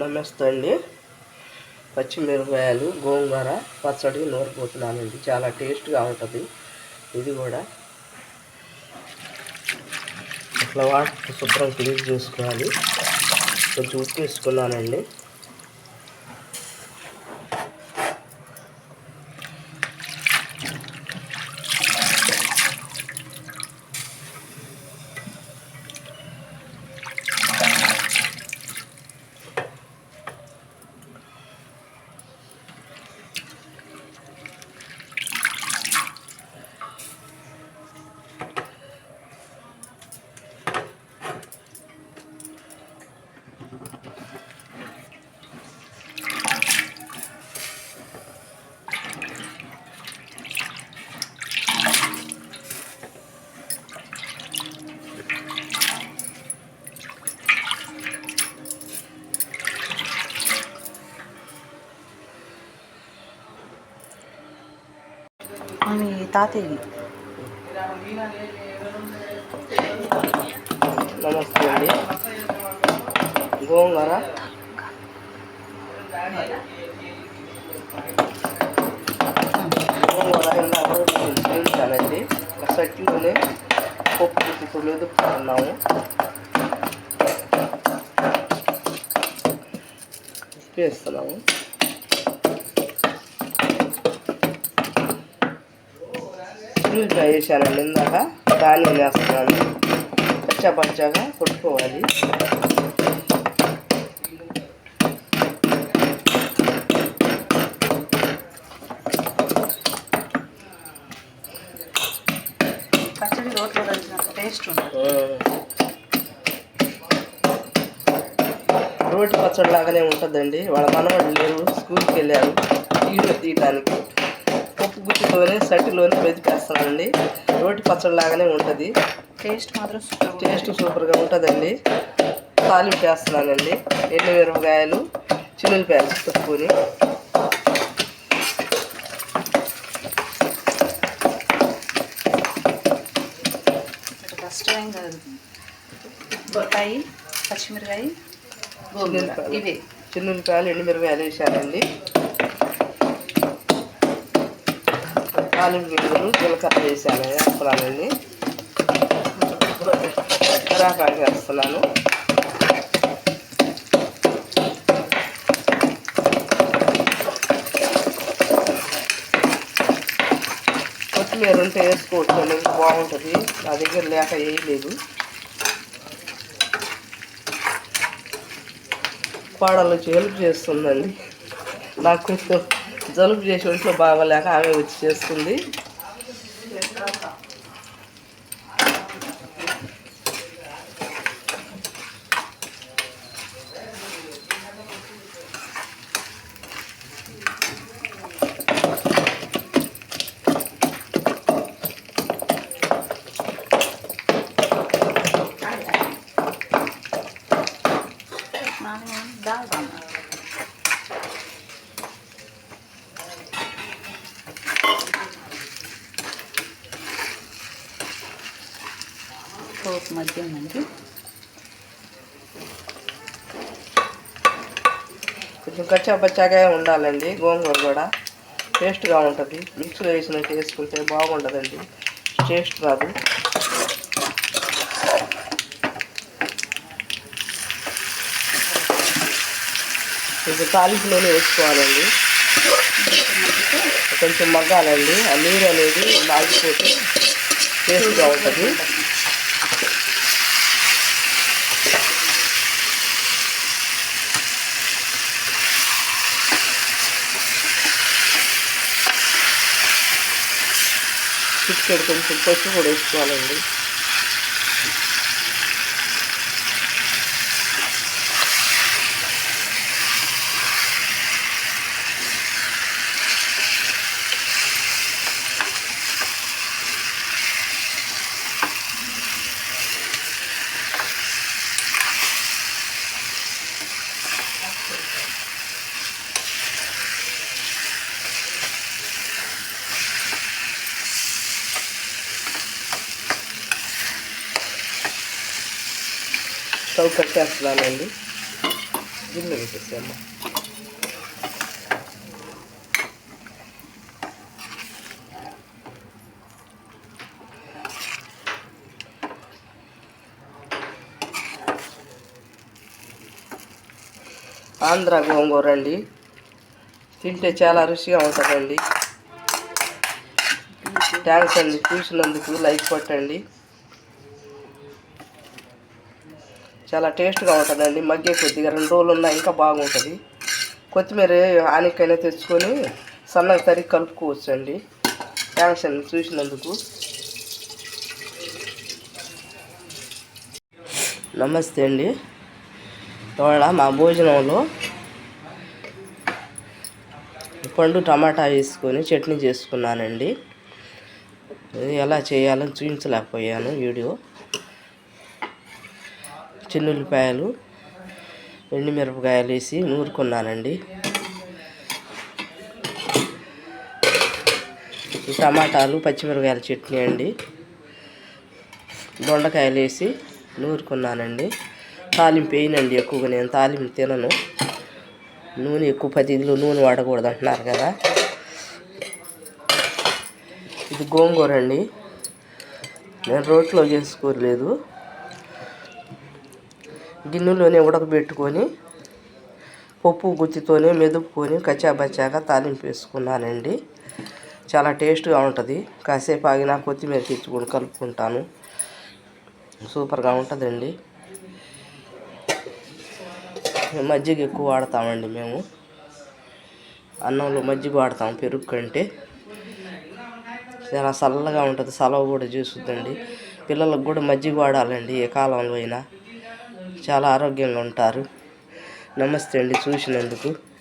నమస్తే అండి పచ్చిమిరపకాయలు గోంగూర పచ్చడి నూరిపోతున్నానండి చాలా టేస్ట్గా ఉంటుంది. ఇది కూడా. ఇట్లా వాటర్ శుభ్రం క్లీన్ చేసుకోవాలి. కొంచెం ఉప్పు వేసుకున్నానండి. మీ తాతయ్య నమస్తే అండి. గోంగూర గోంగూర ఇందాక చూపించానండి సట్లోనే పప్పు ఇప్పుడు వేస్తున్నాము. ఉల్లిపాయ వేసానండి ఇందాక. దాన్ని వేస్తున్నాను. పచ్చా పచ్చాగా కొట్టుకోవాలి. పచ్చడి రోట్లో టేస్ట్ ఉంటుంది. రోటి పచ్చడి లాగానే ఉంటుందండి. వాళ్ళ మనవాళ్ళు లేరు స్కూల్కి వెళ్ళారు తీరు తీయటానికి. పప్పు గుత్తితోనే సట్టిలోనే వెతికేస్తానండి రోటి పచ్చడి లాగానే ఉంటుంది. టేస్ట్ మాత్రం టేస్ట్ సూపర్గా ఉంటుందండి. తాలింపు వేస్తున్నానండి. ఎండు మిరపకాయలు టైం కాదు? బొట్టాయి పచ్చిమిరకాయ ఇవే. చిన్నులపాయలు ఎండు మిరపకాయలు వేసానండి. తాలింపు గింజలు జీలకర్ర వేసాను వేస్తున్నానండి కరాకాయ వేస్తున్నాను. కొత్తిమీర ఉంటే వేసుకోవచ్చు అండి బాగుంటుంది. నా దగ్గర లేక వేయలేదు. కోడలు హెల్ప్ చేస్తుందండి. నాకు కొంచెం జలుబు చేసి ఒంట్లో బాగోలేక ఆమె వచ్చి చేస్తుంది. పోపు మధ్య కొంచెం కచ్చా పచ్చాగా ఉండాలండి గోంగూర కూడా. టేస్ట్గా ఉంటుంది. మిక్స్లో వేసినట్టు వేసుకుంటే బాగుండదండి. టేస్ట్ రాదు. కొంచెం తాలింపులోనే వేసుకోవాలండి. కొంచెం మగ్గాలండి. ఆ నీరు అనేది లాగిపోతే టేస్ట్గా ఉంటుంది. చిటికెడు కొంచెం పసుపు కూడా వేసుకోవాలండి. స్టవ్ కట్టేస్తున్నానండి గిన్నె పెట్టేసాము ఆంధ్ర గోంగూర అండి. తింటే చాలా రుచిగా ఉంటుందండి. థ్యాంక్స్ అండి. చూసినందుకు లైక్ కొట్టండి. చాలా టేస్ట్గా ఉంటుందండి. మగ్గే కొద్దిగా రెండు రోజులు ఉన్నా ఇంకా బాగుంటుంది. కొత్తిమీర ఆనికైనా తెచ్చుకొని సన్నగా తరిగి కలుపుకోవచ్చు అండి థ్యాంక్స్ అండి చూసినందుకు. నమస్తే అండి. ఇవాళ మా భోజనంలో పండు టమాటా వేసుకొని చట్నీ చేసుకున్నానండి. ఎలా చేయాలని చూపించలేకపోయాను వీడియో. చిన్నుల్లిపాయలు ఎండుమిరపకాయలు వేసి నూరుకున్నానండి. టమాటాలు పచ్చిమిరపకాయల చట్నీ అండి. దొండకాయలు వేసి నూరుకున్నానండి. తాలింపు వేయనండి ఎక్కువగా నేను తాలింపు తినను. నూనె ఎక్కువ పదిలో నూనె వాడకూడదు అంటున్నారు కదా. ఇది గోంగూర అండి. నేను రోట్లో చేసుకోలేదు. గిన్నెలోనే ఉడకబెట్టుకొని పప్పు గుత్తితోనే మెదుపుకొని కచ్చాబచ్చాగా తాలింపు వేసుకున్నానండి. చాలా టేస్ట్గా ఉంటుంది. కాసేపు ఆగినా కొత్తిమీర తెచ్చుకొని కలుపుకుంటాను. సూపర్గా ఉంటుందండి. మజ్జిగ ఎక్కువ వాడతామండి మేము. అన్నంలో మజ్జిగ వాడతాం పెరుగు కంటే. చాలా చల్లగా ఉంటుంది. సలవ కూడా చూస్తుందండి పిల్లలకు కూడా మజ్జిగ వాడాలండి ఏ కాలంలో అయినా. చాలా ఆరోగ్యంగా ఉంటారు. నమస్తే అండి. చూసినందుకు